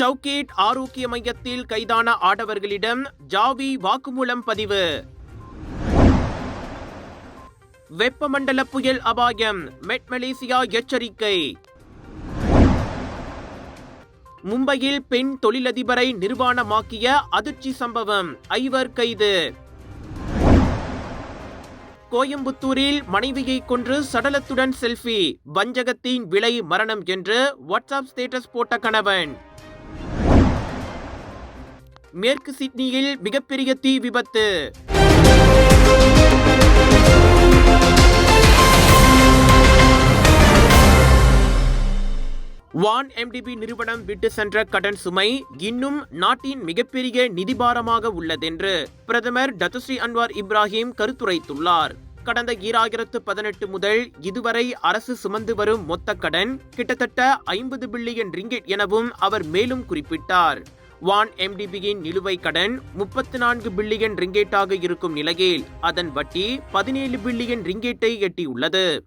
சவுகேட் ஆரோக்கிய மையத்தில் கைதான ஆடவர்களிடம் ஜாவி வாக்குமூலம் பதிவு. வெப்பமண்டல புயல் அபாயம் மெட் மலேசியா எச்சரிக்கை. மும்பையில் பெண் தொழிலதிபரை நிர்வாணமாக்கிய அதிர்ச்சி சம்பவம் ஐவர் கைது. கோயம்புத்தூரில் மனைவியை கொன்று சடலத்துடன் செல்ஃபி வஞ்சகத்தின் விலை மரணம் என்று வாட்ஸ்அப் ஸ்டேட்டஸ் போட்ட கணவன். மேற்கு சிட்னியில் மிகப்பெரிய தீ விபத்து. வான் எம்டிபி நிறுவனம் விட்டு சென்ற கடன் சுமை இன்னும் நாட்டின் மிகப்பெரிய நிதிபாரமாக உள்ளதென்று பிரதமர் டத்துஸ்ரீ அன்வார் இப்ராஹிம் கருத்துரைத்துள்ளார். கடந்த ஈராயிரத்து பதினெட்டு முதல் இதுவரை அரசு சுமந்து வரும் மொத்த கடன் கிட்டத்தட்ட ஐம்பது பில்லியன் ரிங்கெட் எனவும் அவர் மேலும் குறிப்பிட்டார். வான் எம்டிபியின் நிலுவை கடன் முப்பத்தி நான்கு பில்லியன் ரிங்கேட்டாக இருக்கும் நிலையில் அதன் வட்டி பதினேழு பில்லியன் ரிங்கேட்டை எட்டியுள்ளது.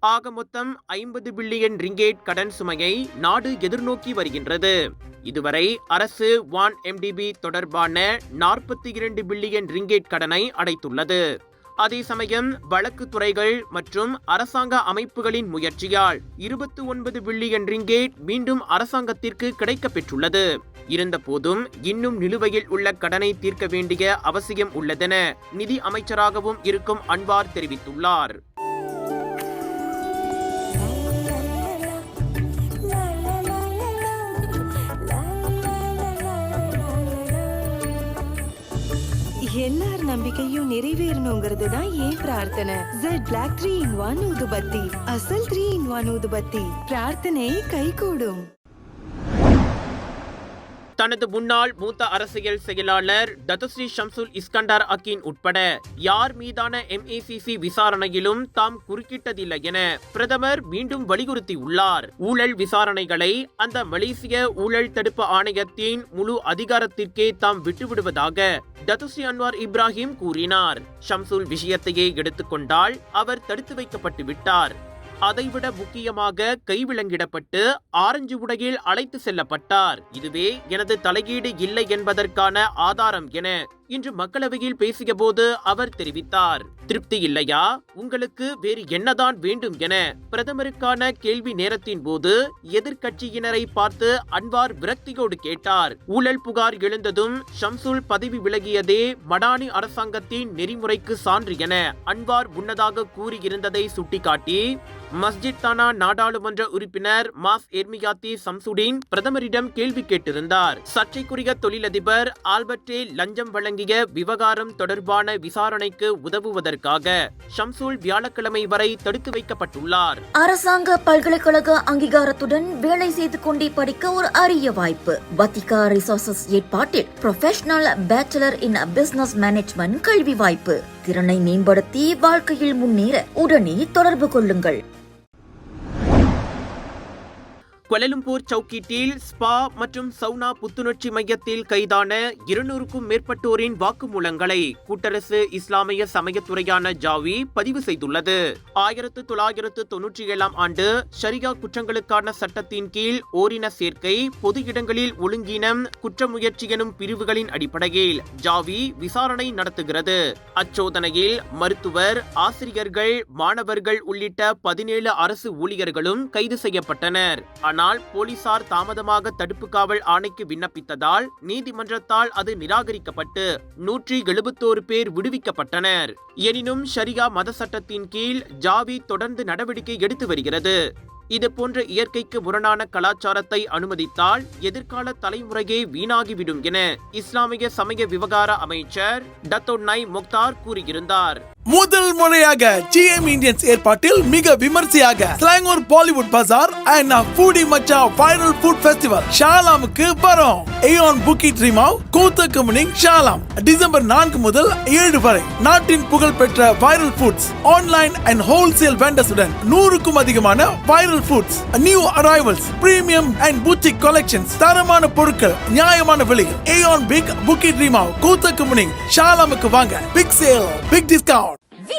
ஆக மொத்தம் ஐம்பது பில்லியன் ரிங்கேட் கடன் சுமையை நாடு எதிர்நோக்கி வருகின்றது. இதுவரை அரசு வான் எம்டிபி தொடர்பான நாற்பத்தி இரண்டு பில்லியன் ரிங்கேட் கடனை அடைத்துள்ளது. அதே சமயம் வழக்கு துறைகள் மற்றும் அரசாங்க அமைப்புகளின் முயற்சியால் இருபத்தி ஒன்பது பில்லியன் ரிங்கேட் மீண்டும் அரசாங்கத்திற்கு கிடைக்கப்பெற்றுள்ளது. இருந்தபோதும் இன்னும் நிலுவையில் உள்ள கடனை தீர்க்க வேண்டிய அவசியம் உள்ளதென நிதி அமைச்சராகவும் இருக்கும் அன்வார் தெரிவித்துள்ளார். என்ன நம்பிக்கையும் நிறைவேறணுங்கிறது தான் ஏன் பிரார்த்தனை? Jet black three in one ஊதுபத்தி அசல் த்ரீ இன் ஒன் ஊதுபத்தி பிரார்த்தனை கைகூடும். தனது முன்னாள் மூத்த அரசியல் செயலாளர் தத்துஸ்ரீ ஷம்சுல் இஸ்கண்டார் அக்கின் உட்பட யார் மீதான எம்ஏசிசி விசாரணையிலும் தாம் குறுக்கிட்டதில்லை என பிரதமர் மீண்டும் வலியுறுத்தியுள்ளார். ஊழல் விசாரணைகளை அந்த மலேசிய ஊழல் தடுப்பு ஆணையத்தின் முழு அதிகாரத்திற்கே தாம் விட்டுவிடுவதாக தத்துஸ்ரீ அன்வார் இப்ராஹிம் கூறினார். ஷம்சுல் விஷயத்தையே எடுத்துக்கொண்டால் அவர் தடுத்து வைக்கப்பட்டு விட்டார் அதைவிட முக்கியமாக கைவிலங்கிடப்பட்டு ஆரஞ்சு உடையில் அழைத்து செல்லப்பட்டார். இதுவே எனது தலையீடு இல்லை என்பதற்கான ஆதாரம் என இன்று மக்களவையில் பேசியபோது அவர் தெரிவித்தார். திருப்தி இல்லையா? உங்களுக்கு வேறு என்னதான் வேண்டும் என? பிரதமருக்கான கேள்வி நேரத்தின் போது எதிர்கட்சியினரை பார்த்து அன்வார் விரக்தியோடு கேட்டார். ஊழல் புகார் எழுந்ததும் ஷம்சுல் பதவி விலகியதே மடானி அரசாங்கத்தின் நெறிமுறைக்கு சான்று என அன்வார் முன்னதாக கூறியிருந்ததை சுட்டிக்காட்டி மஸ்ஜித் தானா நாடாளுமன்ற உறுப்பினர் மாஸ் எர்மியாத்தி சம்சுடீன் பிரதமரிடம் கேள்வி கேட்டிருந்தார். சர்ச்சைக்குரிய தொழிலதிபர் ஆல்பர்டே லஞ்சம் தொடங்கிய விவகாரம் தொடர்பான விசாரணைக்கு உதவுவதற்காக ஷம்சூல் வியாழக்கிழமை வரை தடுத்து வைக்கப்பட்டுள்ளார். அரசாங்க பல்கலைக்கழக அங்கீகாரத்துடன் வேலை செய்து கொண்டே படிக்க ஒரு அரிய வாய்ப்பு. வத்திகா ரிசோர்சஸ் ஏற்பாட்டில் professional bachelor in business management கல்வி வாய்ப்பு. திறனை மேம்படுத்தி வாழ்க்கையில் முன்னேற உடனே தொடர்பு கொள்ளுங்கள். கொலலும்பூர் சவுக்கீட்டில் ஸ்பா மற்றும் சவுனா புத்துணர்ச்சி மையத்தில் கைதான இருநூறுக்கும் மேற்பட்டோரின் வாக்குமூலங்களை கூட்டரசு இஸ்லாமிய சமயத்துறையான ஜாவி பதிவு செய்துள்ளது. ஆயிரத்து தொள்ளாயிரத்து தொன்னூற்றி ஏழாம் ஆண்டு ஷரியா குற்றங்களுக்கான சட்டத்தின் கீழ் ஓரின சேர்க்கை பொது இடங்களில் ஒழுங்கீனம் குற்ற முயற்சி எனும் பிரிவுகளின் அடிப்படையில் ஜாவி விசாரணை நடத்துகிறது. அச்சோதனையில் மருத்துவர் ஆசிரியர்கள் மாணவர்கள் உள்ளிட்ட பதினேழு அரசு ஊழியர்களும் கைது செய்யப்பட்டனர். ஆனால் போலீசார் தாமதமாக தடுப்பு காவல் ஆணைக்கு விண்ணப்பித்ததால் நீதிமன்றத்தால் அது நிராகரிக்கப்பட்டு நூற்றி எழுபத்தோரு பேர் விடுவிக்கப்பட்டனர். எனினும் ஷரியா மத சட்டத்தின் கீழ் ஜாவி தொடர்ந்து நடவடிக்கை எடுத்து வருகிறது. இதுபோன்ற இயற்கைக்கு முரணான கலாச்சாரத்தை அனுமதித்தால் எதிர்கால தலைமுறையே வீணாகிவிடும் என இஸ்லாமிய சமய விவகார அமைச்சர் டத்தோன்னை முக்தார் கூறியிருந்தார். முதல் முறையாக ஜிஎம் இந்தியன்ஸ் ஏற்பாட்டில் மிக விமர்சையாக Selangor Bollywood bazaar and foodie Machaa viral food festival ஷாலாமுக்கு வரும். ஏயோன் புக்கி ட்ரீமாவ் கூத்த கம்பெனிங் ஷாலாம் டிசம்பர் நான்கு முதல் ஏழு வரை நாட்டின் புகழ்பெற்ற viral foods online and wholesale வெண்டர்ஸுடன் நூறுக்கும் அதிகமான viral foods new arrivals premium and boutique collections தரமான பொருட்கள் நியாயமான விலையில் ஏயோன் பிக் புக்கி ட்ரீமாவ் கூத்த கம்பெனிங் ஷாலாமுக்கு வாங்க. பிக் சேல் பிக் டிஸ்கவுண்ட்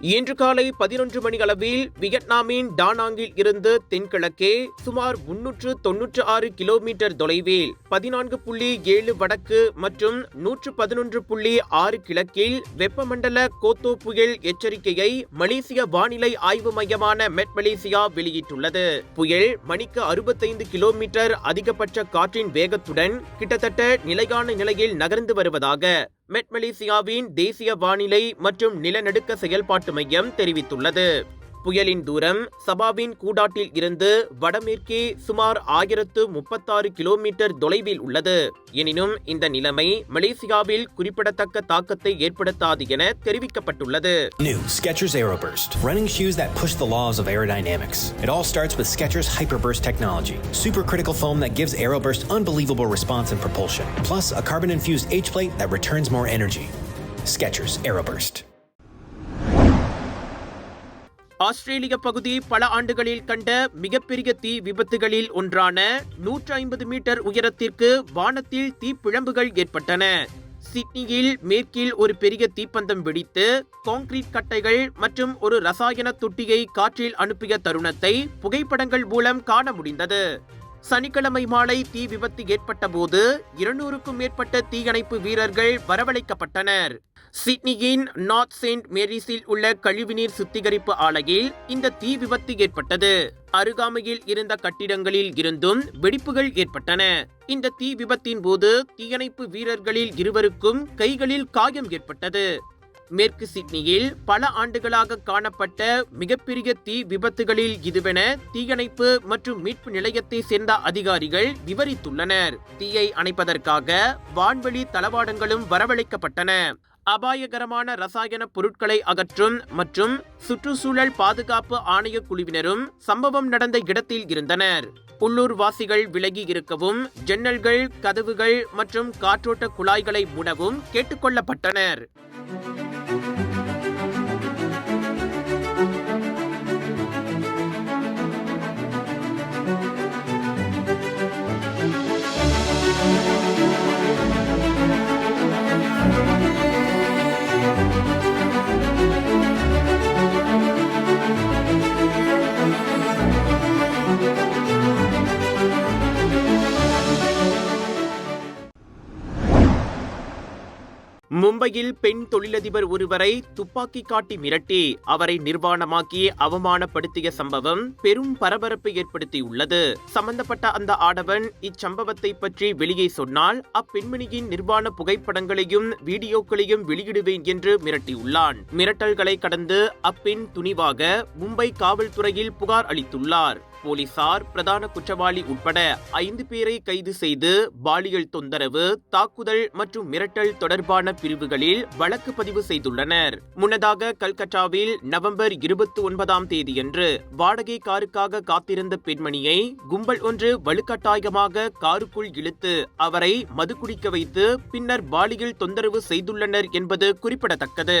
இன்று காலை பதினொன்று மணி அளவில் வியட்நாமின் டானாங்கில் இருந்து தென்கிழக்கே சுமார் முன்னூற்று தொன்னூற்று ஆறு கிலோமீட்டர் தொலைவில் பதினான்கு புள்ளி ஏழு வடக்கு மற்றும் நூற்று பதினொன்று புள்ளி ஆறு கிழக்கில் வெப்பமண்டல கோத்தோ புயல் எச்சரிக்கையை மலேசிய வானிலை ஆய்வு மையமான மெட் மலேசியா வெளியிட்டுள்ளது. புயல் மணிக்கு அறுபத்தைந்து கிலோமீட்டர் அதிகபட்ச காற்றின் வேகத்துடன் கிட்டத்தட்ட நிலையான நிலையில் நகர்ந்து வருவதாக மெட்மலேசியாவின் தேசிய வானிலை மற்றும் நிலநடுக்க செயல்பாட்டு மையம் தெரிவித்துள்ளது. புயலின் தூரம் சபாவின் கூடாட்டில் இருந்து வடமேற்கே சுமார் ஆயிரத்து முப்பத்தாறு கிலோமீட்டர் தொலைவில் உள்ளது எனினும் இந்த நிலைமை மலேசியாவில் குறிப்பிடத்தக்க தாக்கத்தை ஏற்படுத்தாது என தெரிவிக்கப்பட்டுள்ளது New Skechers Aeroburst, running shoes that push the laws of aerodynamics. It all starts with Skechers Hyperburst technology, supercritical foam that gives Aeroburst unbelievable response and propulsion, plus a carbon-infused H-plate that returns more energy. Skechers Aeroburst. ஆஸ்திரேலிய பகுதி பல ஆண்டுகளில் கண்ட மிகப்பெரிய தீ விபத்துகளில் ஒன்றான நூற்று ஐம்பது மீட்டர் உயரத்திற்கு வானத்தில் தீப்பிழம்புகள் ஏற்பட்டன. சிட்னியில் மேற்கில் ஒரு பெரிய தீப்பந்தம் வெடித்து கான்கிரீட் கட்டைகள் மற்றும் ஒரு ரசாயன தொட்டியை காற்றில் அனுப்பிய தருணத்தை புகைப்படங்கள் மூலம் காண முடிந்தது. சனிக்கிழமை மாலை தீ விபத்து ஏற்பட்ட போது இருநூறுக்கும் மேற்பட்ட தீயணைப்பு வீரர்கள் வரவழைக்கப்பட்டனர். சிட்னியின் நார்த் செயின்ட் மேரிஸில் உள்ள கழிவுநீர் சுத்திகரிப்பு ஆலையில் இந்த தீ விபத்து ஏற்பட்டது. அருகாமையில் இருந்த கட்டிடங்களில் இருந்தும் வெடிப்புகள் ஏற்பட்டன. இந்த தீ விபத்தின் போது தீயணைப்பு வீரர்களில் இருவருக்கும் கைகளில் காயம் ஏற்பட்டது. மேற்கு சிட்னியில் பல ஆண்டுகளாக காணப்பட்ட மிகப்பெரிய தீ விபத்துகளில் இதுவென தீயணைப்பு மற்றும் மீட்பு நிலையத்தை சேர்ந்த அதிகாரிகள் விவரித்துள்ளனர். தீயை அணைப்பதற்காக வான்வெளி தளவாடங்களும் வரவழைக்கப்பட்டன. அபாயகரமான ரசாயன பொருட்களை அகற்றும் மற்றும் சுற்றுச்சூழல் பாதுகாப்பு ஆணைய குழுவினரும் சம்பவம் நடந்த இடத்தில் இருந்தனர். உள்ளூர் வாசிகள் விலகி இருக்கவும் ஜன்னல்கள் கதவுகள் மற்றும் காற்றோட்ட குழாய்களை மூடவும் கேட்டுக்கொள்ளப்பட்டனர் மும்பையில் பெண் தொழிலதிபர் ஒருவரை துப்பாக்கி காட்டி மிரட்டி அவரை நிர்வாணமாக்கி அவமானப்படுத்திய சம்பவம் பெரும் பரபரப்பை ஏற்படுத்தியுள்ளது. சம்பந்தப்பட்ட அந்த ஆடவன் இச்சம்பவத்தை பற்றி வெளியே சொன்னால் அப்பெண்மணியின் நிர்வாண புகைப்படங்களையும் வீடியோக்களையும் வெளியிடுவேன் என்று மிரட்டியுள்ளான். மிரட்டல்களை கடந்து அப்பெண் துணிவாக மும்பை காவல்துறையில் புகார் அளித்துள்ளார். போலீசார் பிரதான குற்றவாளி உட்பட ஐந்து பேரை கைது செய்து பாலியல் தொந்தரவு தாக்குதல் மற்றும் மிரட்டல் தொடர்பான பிரிவுகளில் வழக்கு பதிவு செய்துள்ளனர். முன்னதாக கல்கட்டாவில் நவம்பர் இருபத்தி ஒன்பதாம் தேதியன்று வாடகை காருக்காக காத்திருந்த பெண்மணியை கும்பல் ஒன்று வலுக்கட்டாயமாக காருக்குள் இழுத்து அவரை மது குடிக்க வைத்து பின்னர் பாலியல் தொந்தரவு செய்துள்ளனர் என்பது குறிப்பிடத்தக்கது.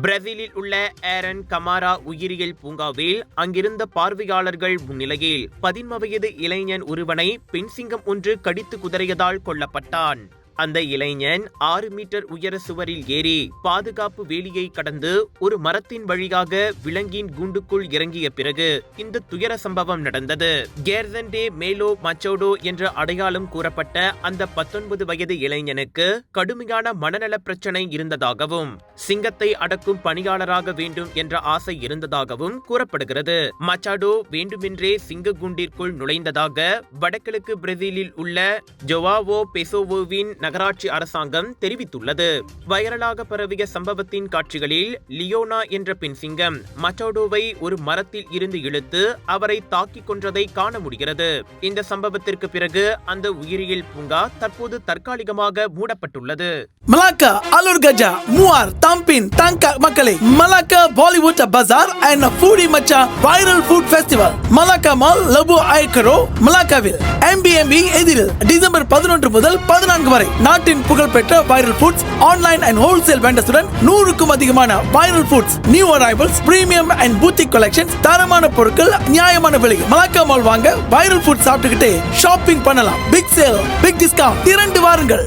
பிரேசிலில் உள்ள ஏரன் கமாரா உயிரியல் பூங்காவில் அங்கிருந்த பார்வையாளர்கள் முன்னிலையில் பதின்ம வயது இளைஞன் ஒருவனை பெண் சிங்கம் ஒன்று கடித்து குதறியதால் கொல்லப்பட்டான். அந்த இளைஞன் ஆறு மீட்டர் உயர சுவரில் ஏறி பாதுகாப்பு வேலியை கடந்து ஒரு மரத்தின் வழியாக விலங்கின் கூண்டுக்குள் இறங்கிய பிறகு இந்த துயர சம்பவம் நடந்தது. கேர்தன்டே மேலோ மச்சோடோ என்ற அடையாளம் கூறப்பட்ட அந்த பத்தொன்பது வயது இளைஞனுக்கு கடுமையான மனநல பிரச்சனை இருந்ததாகவும் சிங்கத்தை அடக்கும் பணியாளராக வேண்டும் என்ற ஆசை இருந்ததாகவும் கூறப்படுகிறது. மச்சாடோ வேண்டுமென்றே சிங்க குண்டிற்குள் நுழைந்ததாக வடகிழக்கு பிரேசிலில் உள்ள ஜொவாவோ பெசோவோவின் நகராட்சி அரசாங்கம் தெரிவித்துள்ளது. வைரலாக பரவிய சம்பவத்தின் காட்சிகளில் லியோனா என்ற பெண் சிங்கம் மச்சோடோவை ஒரு மரத்தில் இருந்து இழுத்து அவரை தாக்கிக் கொன்றதை காண முடிகிறது. இந்த சம்பவத்திற்கு பிறகு அந்த உயிரியல் பூங்கா தற்போது தற்காலிகமாக மூடப்பட்டுள்ளது. மலாக்கா அலூர் கஜா மூவார் தம்பின் தங்கா மக்களே Malacca Bollywood bazaar and foodie Machaa viral food festival Malacca mall Lebuh Ayer Keroh மலாக்காவில் MBMB எதிரில் டிசம்பர் பதினொன்று முதல் பதினான்கு வரை. நாட்டின் புகழ்பெற்ற viral foods online and wholesale வெண்டர்ஸுடன் நூறுக்கும் அதிகமான viral foods new arrivals premium and boutique collections தரமான பொருட்கள் நியாயமான விலை மலாக்கா மால் வாங்க வைரல் ஃபுட் சாப்பிட்டுக்கிட்டே ஷாப்பிங் பண்ணலாம். பிக் சேல் பிக் டிஸ்கவுண்ட் திரண்டு வாருங்கள்.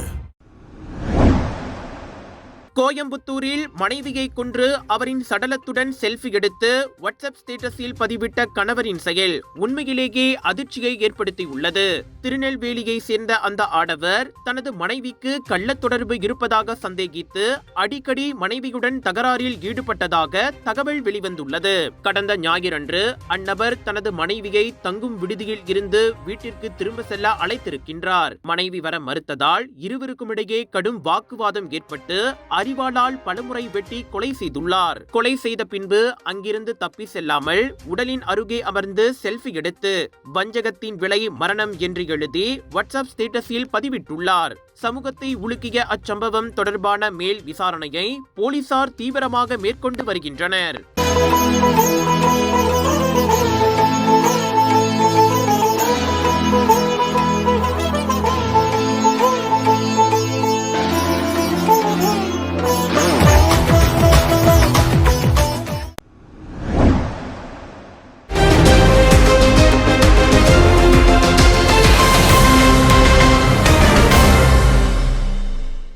கோயம்புத்தூரில் மனைவியை கொன்று அவரின் சடலத்துடன் செல்ஃபி எடுத்து வாட்ஸ்அப் ஸ்டேட்டஸில் பதிவிட்ட கணவரின் செயல் உண்மையிலேயே அதிர்ச்சியை ஏற்படுத்தியுள்ளது. திருநெல்வேலியை சேர்ந்த அந்த ஆடவர் தனது மனைவிக்கு கள்ள தொடர்பு இருப்பதாக சந்தேகித்து அடிக்கடி மனைவியுடன் தகராறில் ஈடுபட்டதாக தகவல் வெளிவந்துள்ளது. கடந்த ஞாயிறன்று அந்நபர் தனது மனைவியை தங்கும் விடுதியில் இருந்து வீட்டிற்கு திரும்ப செல்ல அழைத்திருக்கின்றார். மனைவி வர மறுத்ததால் இருவருக்கும் இடையே கடும் வாக்குவாதம் ஏற்பட்டு அரிவாளால் பலமுறை வெட்டி கொலை செய்துள்ளார். கொலை செய்த பின்பு அங்கிருந்து தப்பி செல்லாமல் உடலின் அருகே அமர்ந்து செல்ஃபி எடுத்து வஞ்சகத்தின் விலை மரணம் என்று எழுதி வாட்ஸ்அப் ஸ்டேட்டஸில் பதிவிட்டுள்ளார். சமூகத்தை உலுக்கிய அச்சம்பவம் தொடர்பான மேல் விசாரணையை போலீசார் தீவிரமாக மேற்கொண்டு வருகின்றனர்.